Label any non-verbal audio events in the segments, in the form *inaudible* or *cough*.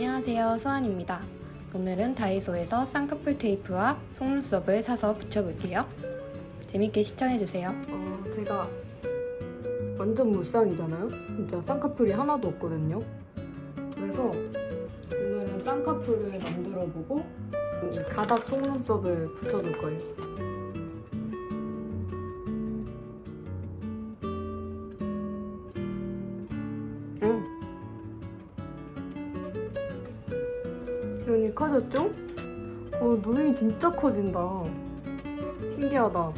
안녕하세요 수환입니다 오늘은 다이소에서 쌍꺼풀 테이프와 속눈썹을 사서 붙여볼게요 재밌게 시청해주세요 어, 제가 완전 무쌍이잖아요? 진짜 쌍꺼풀이 하나도 없거든요. 그래서 오늘은 쌍꺼풀을 만들어 보고 이 가닥 속눈썹을 붙여줄 거예요. 눈이 커졌죠? 어, 눈이 진짜 커진다. 신기하다.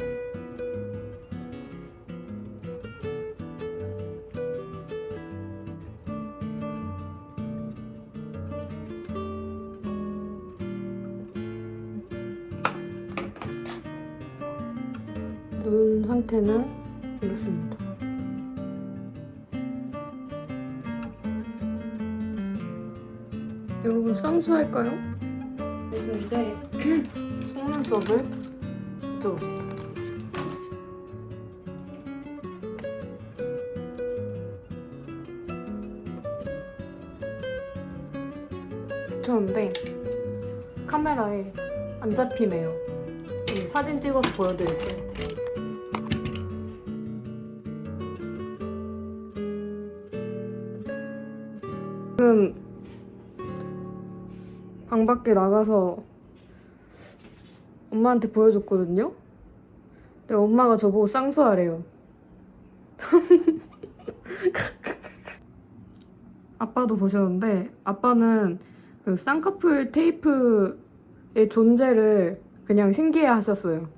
눈 상태는 이렇습니다. 여러분 쌍수할까요? 그래서인데 속눈썹을 붙여봅시다. 붙였는데 카메라에 안 잡히네요. 이 사진 찍어서 보여드릴게요. 지금 방 밖에 나가서 엄마한테 보여줬거든요. 근데 엄마가 저보고 쌍수하래요. *laughs* 아빠도 보셨는데 아빠는 그 쌍꺼풀 테이프의 존재를 그냥 신기해 하셨어요.